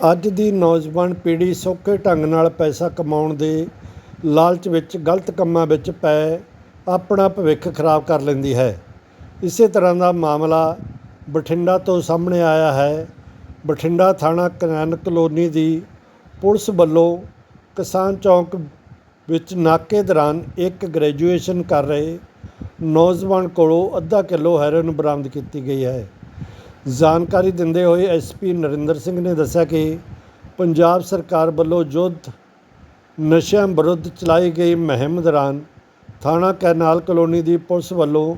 ਅੱਜ ਦੀ ਨੌਜਵਾਨ ਪੀੜ੍ਹੀ ਸੌਖੇ ਢੰਗ ਨਾਲ ਪੈਸਾ ਕਮਾਉਣ ਦੇ ਲਾਲਚ ਵਿੱਚ ਗਲਤ ਕੰਮਾਂ ਵਿੱਚ ਪੈ ਆਪਣਾ ਭਵਿੱਖ ਖਰਾਬ ਕਰ ਲੈਂਦੀ ਹੈ। ਇਸੇ ਤਰ੍ਹਾਂ ਦਾ ਮਾਮਲਾ ਬਠਿੰਡਾ ਤੋਂ ਸਾਹਮਣੇ ਆਇਆ ਹੈ। ਬਠਿੰਡਾ ਥਾਣਾ ਕਨੈਨ ਕਲੋਨੀ ਦੀ ਪੁਲਿਸ ਵੱਲੋਂ ਕਿਸਾਨ ਚੌਂਕ ਵਿੱਚ ਨਾਕੇ ਦੌਰਾਨ ਇੱਕ ਗ੍ਰੈਜੂਏਸ਼ਨ ਕਰ ਰਹੇ ਨੌਜਵਾਨ ਕੋਲੋਂ ਅੱਧਾ ਕਿਲੋ ਹੈਰੋਇਨ ਬਰਾਮਦ ਕੀਤੀ ਗਈ ਹੈ। ਜਾਣਕਾਰੀ ਦਿੰਦੇ ਹੋਏ ਐਸਪੀ ਨਰਿੰਦਰ ਸਿੰਘ ਨੇ ਦੱਸਿਆ ਕਿ ਪੰਜਾਬ ਸਰਕਾਰ ਵੱਲੋਂ ਯੁੱਧ ਨਸ਼ਿਆਂ ਵਿਰੁੱਧ ਚਲਾਈ ਗਈ ਮੁਹਿੰਮ ਦੌਰਾਨ ਥਾਣਾ ਕੈਨਾਲ ਕਲੋਨੀ ਦੀ ਪੁਲਿਸ ਵੱਲੋਂ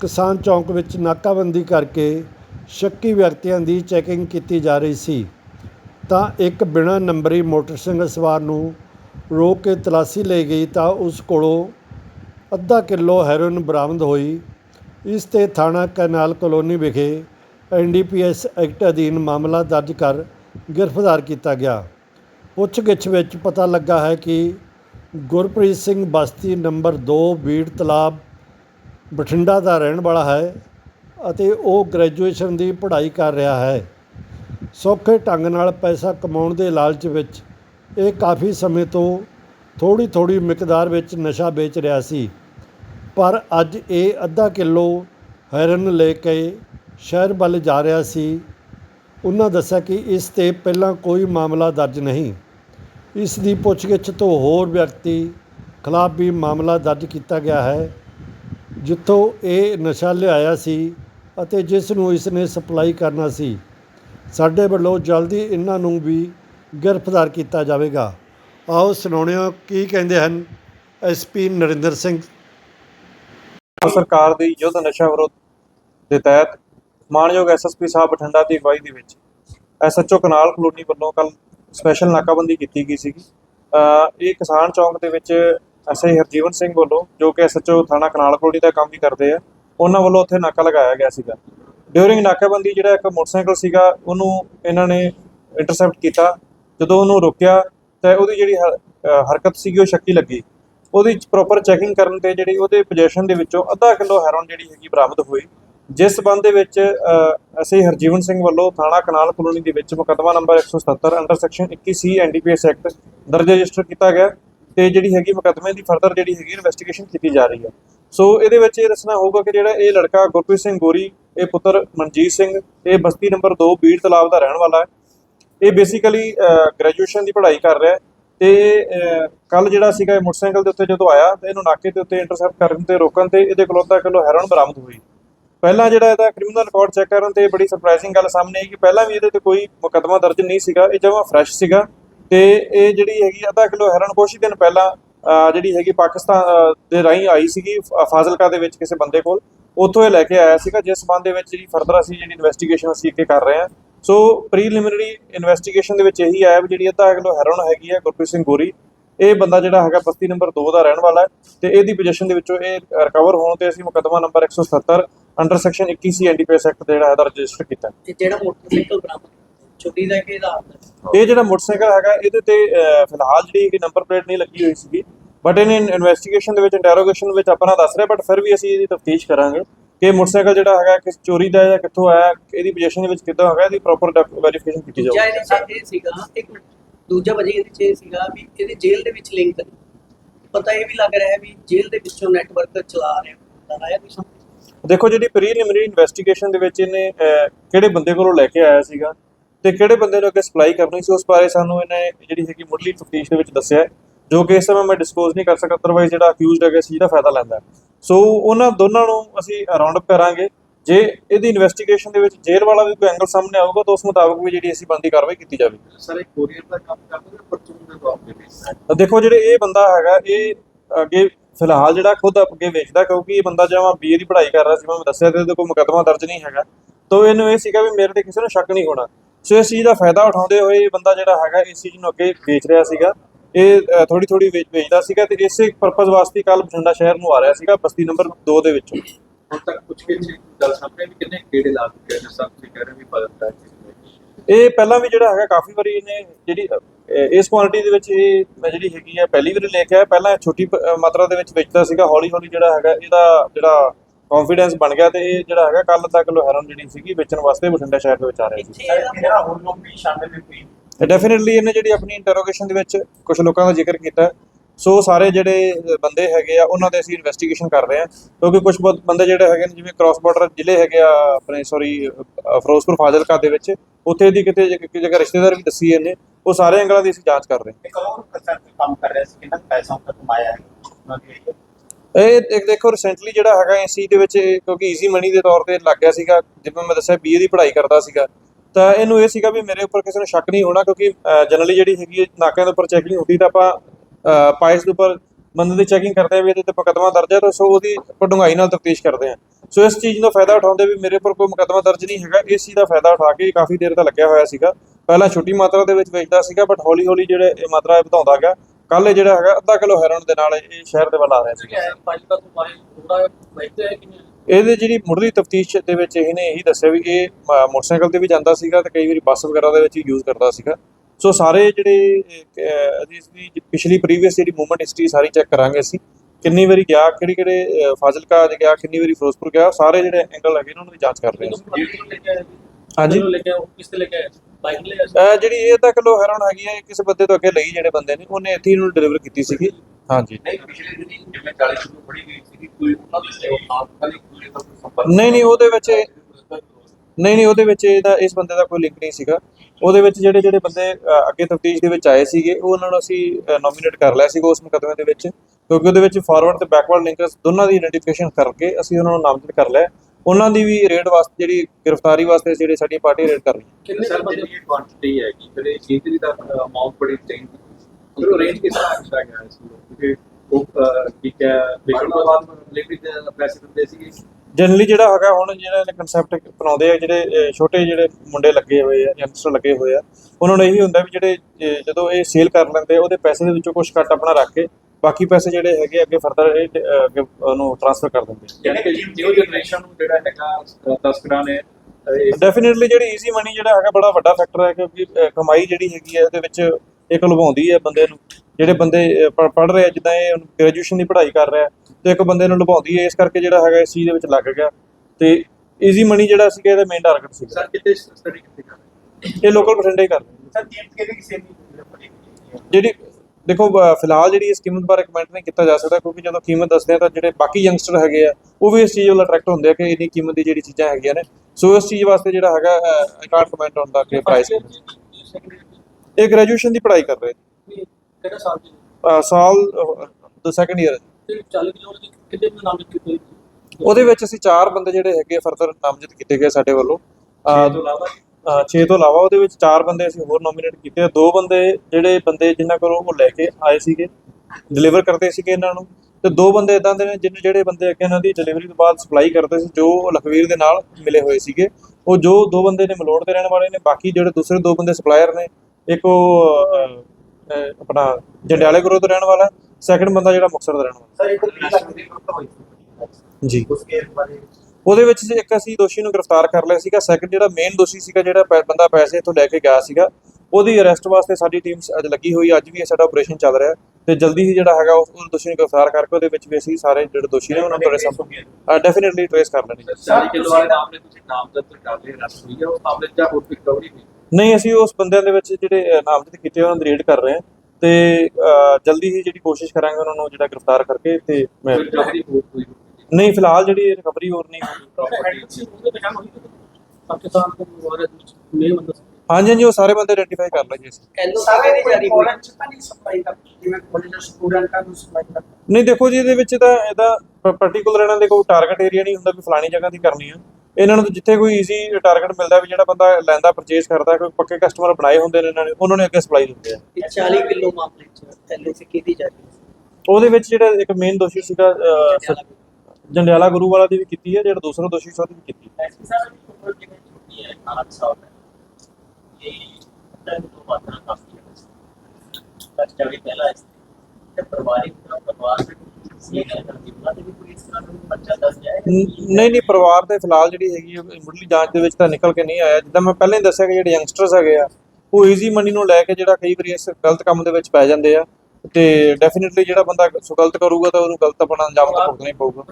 ਕਿਸਾਨ ਚੌਂਕ ਵਿੱਚ ਨਾਕਾਬੰਦੀ ਕਰਕੇ ਸ਼ੱਕੀ ਵਿਅਕਤੀਆਂ ਦੀ ਚੈਕਿੰਗ ਕੀਤੀ ਜਾ ਰਹੀ ਸੀ। ਤਾਂ ਇੱਕ ਬਿਨਾਂ ਨੰਬਰੀ ਮੋਟਰਸਾਈਕਲ ਸਵਾਰ ਨੂੰ ਰੋਕ ਕੇ ਤਲਾਸ਼ੀ ਲਈ ਗਈ ਤਾਂ ਉਸ ਕੋਲੋਂ ਅੱਧਾ ਕਿਲੋ ਹੈਰੋਇਨ ਬਰਾਮਦ ਹੋਈ। ਇਸ ਤੇ ਥਾਣਾ ਕੈਨਾਲ ਕਲੋਨੀ ਵਿਖੇ ਐਨਡੀਪੀਐਸ ਐਕਟ ਅਧੀਨ ਮਾਮਲਾ ਦਰਜ ਕਰ ਗ੍ਰਿਫਤਾਰ ਕੀਤਾ ਗਿਆ। ਪੁੱਛਗਿੱਛ ਵਿੱਚ ਪਤਾ ਲੱਗਾ ਹੈ ਕਿ ਗੁਰਪ੍ਰੀਤ ਸਿੰਘ ਬਸਤੀ ਨੰਬਰ 2 ਬੀੜ ਤਲਾਬ ਬਠਿੰਡਾ ਦਾ ਰਹਿਣ ਵਾਲਾ ਹੈ ਅਤੇ ਉਹ ਗ੍ਰੈਜੂਏਸ਼ਨ ਦੀ ਪੜ੍ਹਾਈ ਕਰ ਰਿਹਾ ਹੈ। ਸੌਖੇ ਢੰਗ ਨਾਲ ਪੈਸਾ ਕਮਾਉਣ ਦੇ ਲਾਲਚ ਵਿੱਚ ਇਹ ਕਾਫੀ ਸਮੇਂ ਤੋਂ ਥੋੜੀ ਥੋੜੀ ਮਿਕਦਾਰ ਵਿੱਚ ਨਸ਼ਾ ਵੇਚ ਰਿਹਾ ਸੀ। ਪਰ ਅੱਜ ਇਹ ਅੱਧਾ ਕਿਲੋ ਹੈਰਨ ਲੈ ਕੇ ਸ਼ਹਿਰ ਵੱਲ ਜਾ ਰਿਹਾ ਸੀ। ਉਹਨਾਂ ਦੱਸਿਆ ਕਿ ਇਸ ਤੇ ਪਹਿਲਾਂ ਕੋਈ ਮਾਮਲਾ ਦਰਜ ਨਹੀਂ। ਇਸ ਦੀ ਪੁੱਛਗਿੱਛ ਤੋਂ ਹੋਰ ਵਿਅਕਤੀ ਖਿਲਾਫ ਵੀ ਮਾਮਲਾ ਦਰਜ ਕੀਤਾ ਗਿਆ ਹੈ, ਜਿੱਥੋਂ ਇਹ ਨਸ਼ਾ ਲਿਆਇਆ ਸੀ ਅਤੇ ਜਿਸ ਨੂੰ ਇਸ ਨੇ ਸਪਲਾਈ ਕਰਨਾ ਸੀ। ਸਾਡੇ ਵੱਲੋਂ ਜਲਦੀ ਇਹਨਾਂ ਨੂੰ ਵੀ ਗ੍ਰਿਫਤਾਰ ਕੀਤਾ ਜਾਵੇਗਾ। ਆਓ ਸੁਣਾਉਂਦੇ ਹਾਂ ਕੀ ਕਹਿੰਦੇ ਹਨ ਐਸਪੀ ਨਰਿੰਦਰ ਸਿੰਘ। ਸਰਕਾਰ ਦੀ ਯੁੱਧ ਨਸ਼ਾ ਵਿਰੋਧ ਦੇ ਤਹਿਤ ਮਾਨਯੋਗ ਐਸਐਸਪੀ ਸਾਹਿਬ ਬਠਿੰਡਾ ਦੀ ਅਗਵਾਈ ਦੇ ਵਿੱਚ ਐਸਐਚਓ ਕਨਾਲ ਕਲੋਨੀ ਵੱਲੋਂ ਕੱਲ ਸਪੈਸ਼ਲ ਨਾਕਾਬੰਦੀ ਕੀਤੀ ਗਈ ਸੀਗੀ। ਇਹ ਕਿਸਾਨ ਚੌਂਕ ਦੇ ਵਿੱਚ ਐਸਆਈ ਹਰਜੀਵਨ ਸਿੰਘ ਵੱਲੋਂ, ਜੋ ਕਿ ਐਸਐਚਓ ਥਾਣਾ ਕਨਾਲ ਕਲੋਨੀ ਦਾ ਕੰਮ ਵੀ ਕਰਦੇ ਆ, ਉਹਨਾਂ ਵੱਲੋਂ ਉੱਥੇ ਨਾਕਾ ਲਗਾਇਆ ਗਿਆ ਸੀਗਾ। ਡਿਊਰਿੰਗ ਨਾਕਾਬੰਦੀ ਜਿਹੜਾ ਇੱਕ ਮੋਟਰਸਾਈਕਲ ਸੀਗਾ, ਉਹਨੂੰ ਇਹਨਾਂ ਨੇ ਇੰਟਰਸੈਪਟ ਕੀਤਾ। ਜਦੋਂ ਉਹਨੂੰ ਰੋਕਿਆ, ਤਾਂ ਉਹਦੀ ਜਿਹੜੀ ਹ- ਹਰਕਤ ਸੀਗੀ, ਉਹ ਸ਼ੱਕੀ ਲੱਗੀ। ਉਹਦੀ ਪ੍ਰੋਪਰ ਚੈਕਿੰਗ ਕਰਨ ਤੇ ਜਿਹੜੀ ਉਹਦੇ ਪੋਜੀਸ਼ਨ ਦੇ ਵਿੱਚੋਂ ਅੱਧਾ ਕਿਲੋ ਹੈਰੋਨ ਜਿਹੜੀ ਹੈਗੀ ਬਰਾਮਦ ਹੋਈ। ਜਿਸ ਸਬੰਧ ਦੇ ਵਿੱਚ ਅਸੀਂ ਹਰਜੀਵਨ ਸਿੰਘ ਵੱਲੋਂ ਥਾਣਾ ਕਨਾਲ ਕਲੋਨੀ ਦੇ ਵਿੱਚ ਮੁਕੱਦਮਾ number 177 under section 21 NDPS act ਦਰਜ ਰਜਿਸਟਰ ਕੀਤਾ ਗਿਆ ਤੇ ਜਿਹੜੀ ਹੈਗੀ ਮੁਕੱਦਮੇ ਦੀ ਫਰਦਰ ਜਿਹੜੀ ਹੈਗੀ ਇਨਵੈਸਟੀਗੇਸ਼ਨ ਕੀਤੀ ਜਾ ਰਹੀ ਹੈ। ਸੋ ਇਹਦੇ ਵਿੱਚ ਇਹ ਦੱਸਣਾ ਹੋਊਗਾ ਕਿ ਜਿਹੜਾ ਇਹ ਲੜਕਾ ਗੁਰਪ੍ਰੀਤ ਸਿੰਘ ਗੋਰੀ, ਇਹ ਪੁੱਤਰ ਮਨਜੀਤ ਸਿੰਘ, ਇਹ ਬਸਤੀ ਨੰਬਰ 2 ਬੀੜ ਤਲਾਬ ਦਾ ਰਹਿਣ ਵਾਲਾ ਹੈ। ਇਹ ਬੇਸਿਕਲੀ ਗ੍ਰੈਜੂਏਸ਼ਨ ਦੀ ਪੜ੍ਹਾਈ ਕਰ ਰਿਹਾ ਹੈ ਤੇ ਕੱਲ ਜਿਹੜਾ ਸੀਗਾ ਇਹ ਮੋਟਰਸਾਈਕਲ ਦੇ ਉੱਤੇ ਜਦੋਂ ਆਇਆ ਤੇ ਇਹਨੂੰ ਨਾਕੇ ਦੇ ਉੱਤੇ ਇੰਟਰਸੈਪਟ ਕਰਨ ਤੇ ਰੋਕਣ ਤੇ ਇਹਦੇ ਕੋਲੋਂ ਤਾਂ ਕਿਲੋ ਹੈਰੋਨ ਬਰਾਮਦ ਹੋਈ। ਪਹਿਲਾਂ ਜਿਹੜਾ ਇਹਦਾ ਕ੍ਰਿਮੀਨਲ ਰਿਕਾਰਡ ਚੈੱਕ ਕਰਨ ਤੇ ਬੜੀ ਸਰਪ੍ਰਾਈਜ਼ਿੰਗ ਗੱਲ ਸਾਹਮਣੇ ਆਈ ਕਿ ਪਹਿਲਾਂ ਵੀ ਇਹਦੇ ਤੇ ਕੋਈ ਮੁਕੱਦਮਾ ਦਰਜ ਨਹੀਂ ਸੀਗਾ, ਇਹ ਜਮਾਂ ਫਰੈਸ਼ ਸੀਗਾ ਤੇ ਇਹ ਜਿਹੜੀ ਹੈਗੀ ਅੱਧਾ ਕਿਲੋ ਹੈਰੋਨ ਕੁਛ ਹੀ ਦਿਨ ਪਹਿਲਾਂ ਜਿਹੜੀ ਹੈਗੀ ਪਾਕਿਸਤਾਨ ਦੇ ਰਾਹੀਂ ਆਈ ਸੀਗੀ ਫਾਜ਼ਿਲਕਾ ਦੇ ਵਿੱਚ ਕਿਸੇ ਬੰਦੇ ਕੋਲ, ਉੱਥੋਂ ਇਹ ਲੈ ਕੇ ਆਇਆ ਸੀਗਾ, ਜਿਸ ਸੰਬੰਧ ਦੇ ਵਿੱਚ ਜਿਹੜੀ ਫਰਦਰ ਅਸੀਂ ਜਿਹੜੀ ਇਨਵੈਸਟੀਗੇਸ਼ਨ ਅਸੀਂ ਅੱਗੇ ਕਰ ਰਹੇ ਹਾਂ। ਸੋ ਪ੍ਰੀਲਿਮਿਨਰੀ ਇਨਵੈਸਟੀਗੇਸ਼ਨ ਦੇ ਵਿੱਚ ਇਹੀ ਆਇਆ ਵੀ ਜਿਹੜੀ ਅੱਧਾ ਕਿਲੋ ਹੈਰੋਨ ਹੈਗੀ ਹੈ ਗੁਰਪ੍ਰੀਤ ਸਿੰਘ ਗੋਰੀ, ਇਹ ਬੰਦਾ ਜਿਹੜਾ ਹੈਗਾ ਬਸਤੀ ਨੰਬਰ 2 ਦਾ ਰਹਿਣ ਵਾਲਾ ਹੈ ਤੇ ਇਹਦੀ ਪੋਜੀਸ਼ਨ ਦੇ ਵਿੱਚੋਂ ਇਹ ਰਿਕਵਰ ਹੋਣ ਤੇ ਅਸੀਂ ਮੁਕੱਦਮਾ number 177 under section 21 NDPS act ਜਿਹੜਾ ਹੈ ਰਜਿਸਟਰ ਕੀਤਾ। ਤੇ ਜਿਹੜਾ ਮੋਟਰਸਾਈਕਲ ਬਰਾਮਦ ਚੋਰੀ ਦਾ ਕੀ ਆਧਾਰ ਤੇ ਇਹ ਜਿਹੜਾ ਮੋਟਰਸਾਈਕਲ ਹੈਗਾ ਇਹਦੇ ਤੇ ਅਹ, ਫਿਲਹਾਲ ਜਿਹੜੀ ਇਹ ਨੰਬਰ ਪਲੇਟ ਨਹੀਂ ਲੱਗੀ ਹੋਈ ਸੀਗੀ। ਬਟ ਇਹਨੇ ਇਨਵੈਸਟੀਗੇਸ਼ਨ ਦੇ ਵਿੱਚ ਇੰਟਰੋਗੇਸ਼ਨ ਵਿੱਚ ਆਪਣਾ ਦੱਸ ਰਿਹਾ ਬਟ ਫਿਰ ਵੀ ਅਸੀਂ ਇਹਦੀ ਤਫਤੀਸ਼ ਕਰਾਂਗੇ ਕਿ ਇਹ ਮੋਟਰਸਾਈਕਲ ਜਿਹੜਾ ਹੈਗਾ ਕਿਸ ਚੋਰੀ ਦਾ ਹੈ ਜਾਂ ਕਿੱਥੋਂ ਆਇਆ ਇਹਦੀ ਪੋਜੀਸ਼ਨ ਦੇ ਵਿੱਚ ਕਿੱਦਾਂ ਹੈਗਾ ਇਹਦੀ ਪ੍ਰੋਪਰ ਵੈਰੀਫਿਕੇਸ਼ਨ ਕੀਤੀ ਜਾਂ ਜਾਊਗੀ ਇਹਦੇ ਚ ਇਹ ਸੀਗਾ ਇੱਕ ਮਿੰਟ। ਦੂਜਾ ਵਜੇ ਇਹਦੇ ਚ ਇਹ ਸੀਗਾ ਵੀ ਇਹਦੇ ਜੇਲ੍ਹ ਦੇ ਵਿੱਚ ਲਿੰਕ ਪਤਾ ਇਹ ਵੀ ਲੱਗ ਰਿਹਾ ਹੈ ਵੀ ਜੇਲ੍ਹ ਦੇ ਵਿੱਚੋਂ ਨੈਟਵਰਕ ਚਲਾ ਰਿਹਾ ਹੁੰਦਾ ਆਇਆ ਕੋਈ ਸਮਝ ਦੇਖੋ ਜਿਹੜੀ ਪ੍ਰੀਲਿਮਿਨਰੀ ਇਨਵੈਸਟੀਗੇਸ਼ਨ ਦੇ ਵਿੱਚ ਇਹਨੇ ਕਿਹੜੇ ਬੰਦੇ ਕੋਲੋਂ ਲੈ ਕੇ ਆਇਆ ਸੀਗਾ ਤੇ ਕਿਹੜੇ ਬੰਦੇ ਨੂੰ ਅੱਗੇ ਸਪਲਾਈ ਕਰਨੀ ਸੀ ਉਸ ਬਾਰੇ ਸਾਨੂੰ ਇਹਨੇ ਜਿਹੜੀ ਹੈਗੀ ਮੁੱਢਲੀ ਤਫਤੀਸ਼ ਦੇ ਵਿੱਚ ਦੱਸਿਆ ਹੈ, ਜੋ ਕਿ ਇਸ ਸਮੇਂ ਮੈਂ ਡਿਸਕਲੋਜ਼ ਨਹੀਂ ਕਰ ਸਕਦਾ ਅਦਰਵਾਈਜ਼ ਜਿਹੜਾ ਅਕਿਊਜ਼ਡ ਹੈਗਾ ਸੀ ਜਿਹਦਾ ਫਾਇਦਾ ਲੈਂਦਾ ਹੈ। ਸੋ ਉਹਨਾਂ ਦੋਨਾਂ ਨੂੰ ਅਸੀਂ ਰਾਉਂਡ ਅਪ ਕਰਾਂਗੇ। ਜੇ ਇਹਦੀ ਇਨਵੈਸਟੀਗੇਸ਼ਨ ਦੇ ਵਿੱਚ ਜੇਲ੍ਹ ਵਾਲਾ ਵੀ ਕੋਈ ਐਂਗਲ ਸਾਹਮਣੇ ਆਊਗਾ ਤਾਂ ਉਸ ਮੁਤਾਬਕ ਵੀ ਜਿਹੜੀ ਅਸੀਂ ਬੰਦੀ ਕਾਰਵਾਈ ਕੀਤੀ ਜਾਵੇਗੀ ਸਰ ਇਹ ਕੋਰੀਅਰ ਦਾ ਕੰਮ ਕਰਦੇ ਨੇ ਪਰਚੂਨ ਦੇ ਤੌਰ ਤਾਂ ਦੇਖੋ ਜਿਹੜੇ ਇਹ ਬੰਦਾ ਹੈਗਾ ਇਹ ਅੱਗੇ ਫਿਲਹਾਲ ਜਿਹੜਾ ਖੁਦ ਅੱਗੇ ਵੇਚਦਾ ਕਿਉਂਕਿ ਇਹ ਬੰਦਾ ਜਿਵੇਂ ਬੀਏ ਦੀ ਪੜ੍ਹਾਈ ਕਰ ਰਿਹਾ ਸੀ ਮੈਂ ਦੱਸਿਆ ਤੇ ਕੋਈ ਮੁਕੱਦਮਾ ਦਰਜ ਨਹੀਂ ਹੈਗਾ। ਤਾਂ ਇਹਨੂੰ ਇਹ ਸੀਗਾ ਵੀ ਮੇਰੇ ਤੇ ਕਿਸੇ ਨੂੰ ਸ਼ੱਕ ਨਹੀਂ ਹੋਣਾ। ਸੋ ਇਸ ਚੀਜ਼ ਦਾ ਫਾਇਦਾ ਉਠਾਉਂਦੇ ਹੋਏ ਇਹ ਬੰਦਾ ਜਿਹੜਾ ਹੈਗਾ ਇਸ ਚੀਜ਼ ਨੂੰ ਅੱਗੇ ਵੇਚ ਰਿਹਾ ਸੀਗਾ। ਇਹ ਥੋੜੀ ਥੋੜੀ ਵੇਚਦਾ ਸੀਗਾ ਤੇ ਇਸੇ ਪਰਪਸ ਵਾਸਤੇ ਕੱਲ ਬਠਿੰਡਾ ਸ਼ਹਿਰ ਨੂੰ ਆ ਰਿਹਾ ਸੀਗਾ ਬਸਤੀ ਨੰਬਰ 2 ਦੇ ਵਿੱਚੋਂ। ਹੁਣ ਤੱਕ ਕੁਝ ਕੇ ਗੱਲ ਸਾਹਮਣੇ ਵੀ ਕਿੰਨੇ ਕੀੜੇ ਲਾ ਚੁੱਕੇ ਨੇ ਸਭ ਤੁਸੀਂ ਕਹਿ ਰਹੇ ਵੀ ਬਦਲਦਾ ਇਹ ਪਹਿਲਾਂ ਵੀ ਜਿਹੜਾ ਹੈਗਾ ਕਾਫੀ ਵਾਰੀ ਇਹਨੇ ਜਿਹੜੀ ਇਸ ਕੁਆਲਿਟੀ ਦੇ ਵਿੱਚ ਇਹ ਮੈਂ ਜਿਹੜੀ ਹੈਗੀ ਆ ਪਹਿਲੀ ਵਾਰੀ ਲੈ ਕੇ ਆਇਆ ਪਹਿਲਾਂ ਛੋਟੀ ਮਾਤਰਾ ਦੇ ਵਿੱਚ ਵੇਚਦਾ ਸੀਗਾ ਹੌਲੀ ਹੌਲੀ ਜਿਹੜਾ ਹੈਗਾ ਇਹਦਾ ਜਿਹੜਾ ਕੌਨਫੀਡੈਂਸ ਬਣ ਗਿਆ ਤੇ ਇਹ ਜਿਹੜਾ ਹੈਗਾ ਕੱਲ ਤੱਕ ਕਿਲੋ ਹੈਰੋਨ ਜਿਹੜੀ ਸੀਗੀ ਵੇਚਣ ਵਾਸਤੇ ਬਠਿੰਡਾ ਸ਼ਹਿਰ ਦੇ ਵਿੱਚ ਆ ਰਿਹਾ ਸੀ ਜਿਹੜਾ ਹੁਣ ਲੋਕ ਵੀ ਸ਼ਾਮਿਲ ਨੇ ਕੋਈ ਡੈਫੀਨਿਟਲੀ ਇਹਨੇ ਜਿਹੜੀ ਆਪਣੀ ਇੰਟਰੋਗੇਸ਼ਨ ਦੇ ਵਿੱਚ ਕੁਝ ਲੋਕਾਂ ਦਾ ਜ਼ਿਕਰ ਕੀਤਾ। ਸੋ ਸਾਰੇ ਜਿਹੜੇ ਬੰਦੇ ਹੈਗੇ ਆ ਉਹਨਾਂ ਦੇ ਅਸੀਂ ਇਨਵੈਸਟੀਗੇਸ਼ਨ ਕਰ ਰਹੇ ਹਾਂ ਕਿਉਂਕਿ ਕੁਝ ਬੰਦੇ ਜਿਹੜੇ ਹੈਗੇ ਨੇ ਜਿਵੇਂ ਕ੍ਰਾਸ ਬਾਰਡਰ ਜ਼ਿਲ੍ਹੇ ਹੈਗੇ ਆ ਆਪਣੇ ਸੌਰੀ ਫਿਰੋਜ਼ਪੁਰ ਫਾਜ਼ਿਲਕਾ ਦੇ ਵਿੱਚ ਉੱਥੇ ਦੀ ਕਿਤੇ ਕਿਤੇ ਜਗ੍ਹਾ ਰਿਸ਼ਤੇਦਾਰ ਵੀ ਦੱਸੀ ਇਹਨੇ ਉਹ ਸਾਰੇ ਐਂਗਲਾਂ ਦੀ ਅਸੀਂ ਜਾਂਚ ਕਰ ਰਹੇ ਇੱਕ ਹੋਰ ਪਰਸਨ ਕੰਮ ਕਰ ਰਿਹਾ ਸੀ ਕਿੰਨਾ ਕੁ ਪੈਸਾ ਉਹਨਾਂ ਕਮਾਇਆ ਹੈ ਉਹਨਾਂ ਦੀ ਹਾਂ। ਇਹ ਇੱਕ ਦੇਖੋ ਰੀਸੈਂਟਲੀ ਜਿਹੜਾ ਹੈਗਾ ਐਸੀ ਦੇ ਵਿੱਚ ਕਿਉਂਕਿ ਈਜ਼ੀ ਮਨੀ ਦੇ ਤੌਰ ਤੇ ਲੱਗ ਗਿਆ ਸੀਗਾ ਜਿਵੇਂ ਮੈਂ ਦੱਸਿਆ ਬੀਏ ਦੀ ਪੜ੍ਹਾਈ ਕਰਦਾ ਸੀਗਾ। ਤਾਂ ਇਹਨੂੰ ਇਹ ਸੀਗਾ ਵੀ ਮੇਰੇ ਉੱਪਰ ਕਿਸੇ ਨੂੰ ਸ਼ੱਕ ਨਹੀਂ ਹੋਣਾ ਕਿਉਂਕਿ ਜਨਰਲੀ ਜਿਹੜੀ ਹੈਗੀ ਨਾਕਿਆਂ ਦੇ ਉੱਪਰ ਚੈਕਿੰਗ ਹੁੰਦੀ ਤਾਂ ਆਪਾਂ ਪਾਈਸ ਦੇ ਉੱਪਰ ਬੰਦੇ ਦੀ ਚੈਕਿੰਗ ਕਰਦੇ ਆ ਵੀ ਇਹਦੇ ਤੇ ਮੁਕੱਦਮਾ ਦਰਜ ਹੈ ਤਾਂ ਸੋ ਉਹਦੀ ਡੂੰਘਾਈ ਨਾਲ ਤਫਤੀਸ਼ ਕਰਦੇ ਆ। ਸੋ ਇਸ ਚੀਜ਼ ਦਾ ਫਾਇਦਾ ਉਠਾਉਂਦੇ ਵੀ ਮੇਰੇ ਉੱਪਰ ਕੋਈ ਮੁਕੱਦਮਾ ਦਰਜ ਨਹੀਂ ਹੈਗਾ। ਇਸ ਚੀਜ਼ ਦਾ ਫਾਇਦਾ ਉਠਾ ਕੇ ਕਾਫੀ ਦੇਰ ਦਾ ਲੱਗਿਆ ਹੋਇਆ ਸੀਗਾ। ਪਹਿਲਾਂ ਛੋਟੀ ਮਾਤਰਾ ਦੇ ਵਿੱਚ ਵੇਚਦਾ ਸੀਗਾ ਬਟ ਹੌਲੀ ਹੌਲੀ ਜਿਹੜੇ ਇਹ ਮਾਤਰਾ ਵਧਾਉਂਦਾ ਗਿਆ। ਕੱਲ ਜਿਹੜਾ ਹੈਗਾ, ਅੱਧਾ ਕਿਲੋ ਹੈਰੋਨ ਦੇ ਨਾਲ ਇਹ ਸ਼ਹਿਰ ਦੇ ਵੱਲ ਆ ਰਿਹਾ ਸੀਗਾ। ਇਹਦੇ ਜਿਹੜੀ ਮੁੱਢਲੀ ਤਫਤੀਸ਼ ਦੇ ਵਿੱਚ ਇਹਨੇ ਇਹੀ ਦੱਸਿਆ ਵੀ ਇਹ ਮੋਟਰਸਾਈਕਲ ਤੇ ਵੀ ਜਾਂਦਾ ਸੀਗਾ ਤੇ ਕਈ ਵਾਰੀ ਬੱਸ ਵਗੈਰਾ ਦੇ ਵਿੱਚ ਯੂਜ਼ ਕਰਦਾ ਸੀਗਾ। ਸੋ ਸਾਰੇ ਜਿਹੜੇ ਅਸੀਂ ਇਸਦੀ ਪਿਛਲੀ ਪ੍ਰੀਵੀਅਸ ਜਿਹੜੀ ਮੂਵਮੈਂਟ ਹਿਸਟਰੀ ਸਾਰੀ ਚੈੱਕ ਕਰਾਂਗੇ ਅਸੀਂ। ਕਿੰਨੀ ਵਾਰੀ ਗਿਆ ਕਿਹੜੇ ਕਿਹੜੇ ਫਾਜ਼ਿਲਕਾ ਗਿਆ ਕਿੰਨੀ ਵਾਰੀ ਫਿਰੋਜ਼ਪੁਰ ਗਿਆ ਸਾਰੇ ਜਿਹੜੇ ਐਂਗਲ ਹੈਗੇ ਉਹਨਾਂ ਦੀ ਜਾਂਚ ਕਰ ਰਹੇ ਹਾਂ ਹਾਂਜੀ। ਲੈ ਕੇ ਕਿਸ ਤੇ ਲੈ ਕੇ ਬਾਈਕ ਲੈ ਜਿਹੜੀ ਇਹ ਤਾਂ ਕਿਲੋ ਹੈਰੋਨ ਹੈਗੀ ਹੈ ਕਿਸੇ ਬੰਦੇ ਤੋਂ ਅੱਗੇ ਲਈ ਜਿਹੜੇ ਬੰਦੇ ਨੇ ਉਹਨੇ ਇੱਥੇ ਇਹਨੂੰ ਡਿਲੀਵਰ ਕੀਤੀ ਸੀਗੀ। ਹਾਂਜੀ। ਨਹੀਂ ਪਿਛਲੇ ਦਿਨੀ ਜਿਵੇਂ 40 ਕਿਲੋ ਫੜੀ ਗਈ ਸੀ ਕੋਈ ਉਹਨਾਂ ਦੀ ਆਪ ਦਾ ਕੋਈ ਸੰਪਰਕ ਨਹੀਂ ਨਹੀਂ ਉਹਦੇ ਵਿੱਚ ਨਹੀਂ ਨਹੀਂ ਉਹਦੇ ਵਿੱਚ ਇਹਦਾ ਇਸ ਬੰਦੇ ਦਾ ਕੋਈ ਲਿੰਕ ਨਹੀਂ ਸੀਗਾ। ਉਹਦੇ ਵਿੱਚ ਜਿਹੜੇ ਜਿਹੜੇ ਬੰਦੇ ਅੱਗੇ ਤਫਤੀਸ਼ ਦੇ ਵਿੱਚ ਆਏ ਸੀਗੇ ਉਹ ਉਹਨਾਂ ਨੂੰ ਅਸੀਂ ਨੋਮੀਨੇਟ ਕਰ ਲਿਆ ਸੀਗਾ ਉਸ ਮੁਕੱਦਮੇ ਦੇ ਵਿੱਚ। ਕਿਉਂਕਿ ਉਹਦੇ ਵਿੱਚ ਫਾਰਵਰਡ ਤੇ ਬੈਕਵਰਡ ਲਿੰਕਸ ਦੋਨਾਂ ਦੀ ਆਈਡੈਂਟੀਫਿਕੇਸ਼ਨ ਕਰਕੇ ਅਸੀਂ ਉਹਨਾਂ ਨੂੰ ਨਾਮਜ਼ਦ ਕਰ ਲਿਆ। ਉਹਨਾਂ ਦੀ ਵੀ ਰੇਡ ਵਾਸਤੇ ਜਿਹੜੀ ਗ੍ਰਿਫਤਾਰੀ ਵਾਸਤੇ ਜਿਹੜੀ ਸਾਡੀ ਪਾਰਟੀ ਰੇਡ ਕਰ ਰਹੀ ਹੈ ਕਿੰਨੇ ਸਰ ਜਿਹੜੀ ਇਹ ਕੁਆਂਟੀਟੀ ਹੈ ਕਿ ਇਹ ਚੀਜ਼ ਦੀ ਦਾ ਅਮਾਉਂਟ ਬੜੀ ਚੇਂਜ ਫਿਰ ਰੇਂਜ ਕਿਸ ਤਰ੍ਹਾਂ ਕੀਤਾ ਗਿਆ ਇਸ ਨੂੰ ਕਿਉਂਕਿ ਉਹ ਠੀਕ ਹੈ ਤੋਂ ਬਾਅਦ ਦੇ ਪੈਸੇ ਦਿੰਦੇ ਸੀਗੇ। ਜਨਰਲੀ ਜਿਹੜਾ ਹੈਗਾ ਹੁਣ ਜਿਹੜਾ ਨੇ ਕਨਸੈਪਟ ਬਣਾਉਂਦੇ ਆ ਜਿਹੜੇ ਛੋਟੇ ਜਿਹੜੇ ਮੁੰਡੇ ਲੱਗੇ ਹੋਏ ਆ ਯੰਗਸਟਰ ਲੱਗੇ ਹੋਏ ਆ ਉਹਨਾਂ ਨੂੰ ਇਹੀ ਹੁੰਦਾ ਵੀ ਜਿਹੜੇ ਜਦੋਂ ਇਹ ਸੇਲ ਕਰ ਲੈਂਦੇ ਉਹਦੇ ਪੈਸੇ ਦੇ ਵਿੱਚੋਂ ਕੁਝ ਕੱਟ ਆਪਣਾ ਰੱਖ ਕੇ ਬਾਕੀ ਪੈਸੇ ਜਿਹੜੇ ਹੈਗੇ ਅੱਗੇ ਫਰਦਰ ਇਹ ਅੱਗੇ ਉਹਨੂੰ ਟ੍ਰਾਂਸਫਰ ਕਰ ਦਿੰਦੇ ਯਾਨੀ ਕਿ ਨਿਊ ਜਨਰੇਸ਼ਨ ਨੂੰ ਜਿਹੜਾ ਹੈਗਾ ਤਸਕਰਾਂ ਨੇ ਡੈਫੀਨਿਟਲੀ ਜਿਹੜੀ ਈਜ਼ੀ ਮਨੀ ਜਿਹੜਾ ਹੈਗਾ ਬੜਾ ਵੱਡਾ ਫੈਕਟਰ ਹੈ ਕਿਉਂਕਿ ਕਮਾਈ ਜਿਹੜੀ ਹੈਗੀ ਹੈ ਇਹਦੇ ਵਿੱਚ ਇੱਕ ਲੁਭਾਉਂਦੀ ਹੈ ਬੰਦੇ ਨੂੰ ਜਿਹੜੇ ਬੰਦੇ ਪੜ ਰਹੇ ਆ ਜਿੱਦਾਂ ਇਹ ਗ੍ਰੈਜੂਏਸ਼ਨ ਦੀ ਪੜ੍ਹਾਈ ਕਰ ਰਿਹਾ ਤੇ ਇੱਕ ਬੰਦੇ ਨੂੰ ਲੁਭਾਉਂਦੀ ਹੈ ਇਸ ਕਰਕੇ ਜਿਹੜਾ ਹੈਗਾ ਇਸ ਚੀਜ਼ ਦੇ ਵਿੱਚ ਲੱਗ ਗਿਆ ਤੇ ਈਜ਼ੀ ਮਨੀ ਜਿਹੜਾ ਸੀਗਾ ਇਹਦਾ ਮੇਨ ਟਾਰਗੇਟ ਸੀ ਸਰ ਕਿਤੇ ਸਟੱਡੀ ਕਿੱਥੇ ਕਰ ਰਹੇ ਇਹ ਲੋਕਲ ਬਠਿੰਡੇ ਹੀ ਕਰਦੇ ਨੇ। ਸਰ ਕਿਹੜੀ ਕਿਸੇ ਦੀ ਜਿਹੜੀ ਦੇਖੋ ਫਿਲਹਾਲ ਜਿਹੜੀ ਇਸ ਕੀਮਤ ਬਾਰੇ ਕਮੈਂਟ ਨਹੀਂ ਕੀਤਾ ਜਾ ਸਕਦਾ ਕਿਉਂਕਿ ਜਦੋਂ ਕੀਮਤ ਦੱਸਦੇ ਆ ਤਾਂ ਜਿਹੜੇ ਬਾਕੀ ਯੰਗਸਟਰ ਹੈਗੇ ਆ ਉਹ ਵੀ ਇਸ ਚੀਜ਼ ਵੱਲ ਅਟਰੈਕਟ ਹੁੰਦੇ ਆ ਕਿ ਇੰਨੀ ਕੀਮਤ ਦੀ ਜਿਹੜੀ ਚੀਜ਼ਾਂ ਹੈਗੀਆਂ ਨੇ। ਸੋ ਇਸ ਚੀਜ਼ ਵਾਸਤੇ ਜਿਹੜਾ ਹੈਗਾ ਆਈ ਕਾਂਟ ਕਮੈਂਟ ਔਨ ਦਾ ਕਿ ਪ੍ਰਾਈਸ ਇਹ ਗ੍ਰੈਜੂਏਸ਼ਨ ਦੀ ਪੜ੍ਹਾਈ ਕਰ ਰਹੇ ਕਿਹੜਾ ਸਾਲ ਅ, ਸਾਲ ਦ ਸੈਕੰਡ ਈਅਰ ਤੇ 40 ਕਿਲੋ ਦੀ ਕੀਤੇ ਉਹਦੇ ਵਿੱਚ ਅਸੀਂ ਚਾਰ ਬੰਦੇ ਜਿਹੜੇ ਹੈਗੇ ਫਰਦਰ ਨਾਮਜ਼ਦ ਕੀਤੇ ਗਏ ਸਾਡੇ ਵੱਲੋਂ। ਤੋਂ ਇਲਾਵਾ? 6 ਤੋਂ ਇਲਾਵਾ ਉਹਦੇ ਵਿੱਚ ਚਾਰ ਬੰਦੇ ਅਸੀਂ ਹੋਰ ਨੋਮੀਨੇਟ ਕੀਤੇ ਆ। ਦੋ ਬੰਦੇ ਜਿਹੜੇ ਬੰਦੇ ਜਿਨ੍ਹਾਂ ਕੋਲੋਂ ਉਹ ਲੈ ਕੇ ਆਏ ਸੀਗੇ ਡਿਲੀਵਰ ਕਰਦੇ ਸੀਗੇ ਇਹਨਾਂ ਨੂੰ। ਤੇ ਦੋ ਬੰਦੇ ਇਦਾਂ ਦੇ ਨੇ ਜਿਹਨੇ ਜਿਹੜੇ ਬੰਦੇ ਅੱਗੇ ਇਹਨਾਂ ਦੀ ਡਿਲੀਵਰੀ ਤੋਂ ਬਾਅਦ ਸਪਲਾਈ ਕਰਦੇ ਸੀ ਜੋ ਲਖਵੀਰ ਦੇ ਨਾਲ ਮਿਲੇ ਹੋਏ ਸੀਗੇ। ਉਹ ਜੋ ਦੋ ਬੰਦੇ ਨੇ ਮਲੋੜ ਦੇ ਰਹਿਣ ਵਾਲੇ ਨੇ ਬਾਕੀ ਜਿਹੜੇ ਦੂਸਰੇ ਦੋ ਬੰਦੇ ਸਪਲਾਇਰ ਨੇ ਇੱਕ ਉਹ ਅਹ, ਆਪਣਾ ਜੰਡਿਆਲੇ ਗੁਰੂ ਤੋਂ ਰਹਿਣ ਵਾਲਾ ਸੈਕੰਡ ਬੰਦਾ ਜਿਹੜਾ ਮੁਕਤਸਰ ਦਾ ਰਹਿਣ ਵਾਲਾ। ਸਰ ਇੱਕ ਲੱਖ ਦੀ ਗ੍ਰਿਫਤ ਹੋਈ ਸੀ। ਜੀ। ਉਸ ਕੇਸ ਬਾਰੇ? ਉਹਦੇ ਵਿੱਚ ਜੀ ਇੱਕ ਅਸੀਂ ਦੋਸ਼ੀ ਨੂੰ ਗ੍ਰਿਫਤਾਰ ਕਰ ਲਿਆ ਸੀਗਾ ਸੈਕੰਡ ਜਿਹੜਾ ਮੇਨ ਦੋਸ਼ੀ ਸੀਗਾ ਜਿਹੜਾ ਪੈ- ਬੰਦਾ ਪੈਸੇ ਇੱਥੋਂ ਲੈ ਕੇ ਗਿਆ ਸੀਗਾ ਉਹਦੀ ਅਰੈਸਟ ਵਾਸਤੇ ਸਾਡੀ ਟੀਮ ਅੱਜ ਲੱਗੀ ਹੋਈ ਅੱਜ ਵੀ ਇਹ ਸਾਡਾ ਆਪਰੇਸ਼ਨ ਚੱਲ ਰਿਹਾ। ਤੇ ਜਲਦੀ ਹੀ ਜਿਹੜਾ ਹੈਗਾ ਉਸ ਉਸ ਦੋਸ਼ੀ ਨੂੰ ਗ੍ਰਿਫਤਾਰ ਕਰਕੇ ਉਹਦੇ ਵਿੱਚ ਵੀ ਅਸੀਂ ਸਾਰੇ ਜਿਹੜੇ ਦੋਸ਼ੀ ਨੇ ਉਹਨਾਂ ਨੂੰ ਟ੍ਰੇਸ ਡੈਫੀਨਿਟਲੀ ਟ੍ਰੇਸ ਕਰ ਲੈਣਗੇ 40 ਕਿਲੋ ਵਾਲੇ ਨਾਮ ਨੇ ਤੁਸੀਂ ਨਾਮਜ਼ਦ ਕਰ ਲਏ ਰਸ ਹੋਈ ਹੈ ਉਹ ਮਾਮਲੇ 'ਚ ਜਾਂ ਹੋਰ ਕੋਈ ਰਿਕਵਰੀ ਹੋਈ? ਨਹੀਂ ਅਸੀਂ ਉਸ ਬੰਦਿਆਂ ਦੇ ਵਿੱਚ ਜਿਹੜੇ ਨਾਮਜ਼ਦ ਕੀਤੇ ਉਹਨਾਂ ਦੀ ਰੇਡ ਕਰ ਰਹੇ ਹਾਂ ਤੇ ਜਲਦੀ ਹੀ ਜਿਹੜੀ ਕੋਸ਼ਿਸ਼ ਕਰਾਂਗੇ ਉਹਨਾਂ ਨੂੰ ਜਿਹੜਾ ਗ੍ਰਿਫਤਾਰ ਕਰਕੇ ਤੇ ਮੈਂ ਨਹੀਂ ਫਿਲਹਾਲ ਜਿਹੜੀ ਰਿਕਵਰੀ ਹੋਰ ਨਹੀਂ ਪਾਕਿਸਤਾਨ ਤੋਂ ਮੁਬਾਰਕ ਵਿੱਚ ਮੇਨ ਬੰਦਾ ਸੀ। ਹਾਂਜੀ ਹਾਂਜੀ ਉਹ ਸਾਰੇ ਬੰਦੇ ਆਇਡੈਂਟੀਫਾਈ ਕਰ ਲਏ ਜੀ ਸਾਰੇ ਕਿਹੜੀ ਜਾਰੀ ਫੋਰਨ ਚ ਤਾਂ ਨਹੀਂ ਸਪਲਾਈ ਕਰ ਜਿਵੇਂ ਕਾਲਜ ਸਟੂਡੈਂਟਾਂ ਨੂੰ ਸਪਲਾਈ ਕਰ ਨਹੀਂ ਦੇਖੋ ਜੀ ਇਹਦੇ ਵਿੱਚ ਤਾਂ ਇਹਦਾ ਪਾਰਟਿਕੂਲਰ ਇਹਨਾਂ ਦੇ ਕੋਈ ਟਾਰਗੇਟ ਏਰੀਆ ਨਹੀਂ ਹੁੰਦਾ ਵੀ ਫਲਾਣੀ ਜਗ੍ਹਾ ਦੀ ਕਰਨੀ ਆ। ਇਹਨਾਂ ਨੂੰ ਜਿੱਥੇ ਕੋਈ ਈਜ਼ੀ ਟਾਰਗੇਟ ਮਿਲਦਾ ਵੀ ਜਿਹੜਾ ਬੰਦਾ ਲੈਂਦਾ ਪਰਚੇਸ ਕਰਦਾ ਕੋਈ ਪੱਕੇ ਕਸਟਮਰ ਬਣਾਏ ਹੁੰਦੇ ਨੇ ਇਹਨਾਂ ਨੇ ਉਹਨਾਂ ਨੇ ਅੱਗੇ ਸਪਲਾਈ ਦਿੰਦੇ ਆ। ਇਹ 40 ਕਿਲੋ ਮਾਮਲੇ ਚ ਐਲਓ ਸੀ ਕਿਹਦੀ ਜਾਰੀ ਉਹਦੇ ਵਿੱਚ ਜਿਹੜਾ ਇੱਕ ਮੇਨ ਦੋਸ਼ੀ ਸੀਗਾ ਜੰਡਿਆਲਾ ਗੁਰੂ ਵਾਲਾ ਦੀ ਵੀ ਕੀਤੀ ਹੈ ਜਿਹੜਾ ਦੂਸਰਾ ਦੋਸ਼ੀ ਸੀ ਉਹਦੀ ਵੀ ਕੀਤੀ ਐਸਪੀ ਸਾਹਿਬ ਦੀ ਉਮਰ ਜਿਵੇਂ ਛੋਟੀ ਹੈ? 8 ਸਾਲ ਹੈ। ਇਹ ਤੋਂ ਬਾਤ ਨਾ ਕਾਫੀ ਹੈ। ਬਸ ਜਦ ਪਹਿਲਾ ਇਸ ਤੇ ਪਰਿਵਾਰਿਕ ਪਰਿਵਾਰ ਦੇ ਨਹੀਂ ਨਹੀਂ ਪਰਿਵਾਰ ਦੇ ਫਿਲਹਾਲ ਜਿਹੜੀ ਹੈਗੀ ਮੁੱਢਲੀ ਜਾਂਚ ਦੇ ਵਿੱਚ ਤਾਂ ਨਿਕਲ ਕੇ ਨਹੀਂ ਆਇਆ। ਜਿੱਦਾਂ ਮੈਂ ਪਹਿਲਾਂ ਹੀ ਦੱਸਿਆ ਕਿ ਜਿਹੜੇ ਯੰਗਸਟਰਸ ਹੈਗੇ ਆ ਉਹ ਈਜ਼ੀ ਮਨੀ ਨੂੰ ਲੈ ਕੇ ਜਿਹੜਾ ਕਈ ਵਾਰੀ ਇਸ ਗਲਤ ਕੰਮ ਦੇ ਵਿੱਚ ਪੈ ਜਾਂਦੇ ਆ। ਤੇ ਡੈਫੀਨਿਟਲੀ ਜਿਹੜਾ ਬੰਦਾ ਸੋ ਗਲਤ ਕਰੂਗਾ ਤਾਂ ਉਹਨੂੰ ਗਲਤ ਆਪਣਾ ਅੰਜਾਮ ਤਾਂ ਭੁਗਤਣਾ ਹੀ ਪਊਗਾ।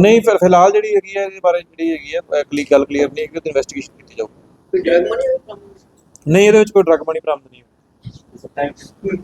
ਨਹੀਂ ਫਿਰ ਫਿਲਹਾਲ ਜਿਹੜੀ ਹੈਗੀ ਹੈ ਇਹਦੇ ਬਾਰੇ ਜਿਹੜੀ ਹੈਗੀ ਹੈ ਕਲੀ ਗੱਲ ਕਲੀਅਰ ਨਹੀਂ ਹੈਗੀ ਉਹ ਇਨਵੈਸਟੀਗੇਸ਼ਨ ਕੀਤੀ ਜਾਊਗੀ ਨਹੀਂ ਇਹਦੇ ਵਿੱਚ ਕੋਈ ਡਰਗ ਮਨੀ ਬਰਾਮਦ ਨਹੀਂ ਹੋਈ। Thank you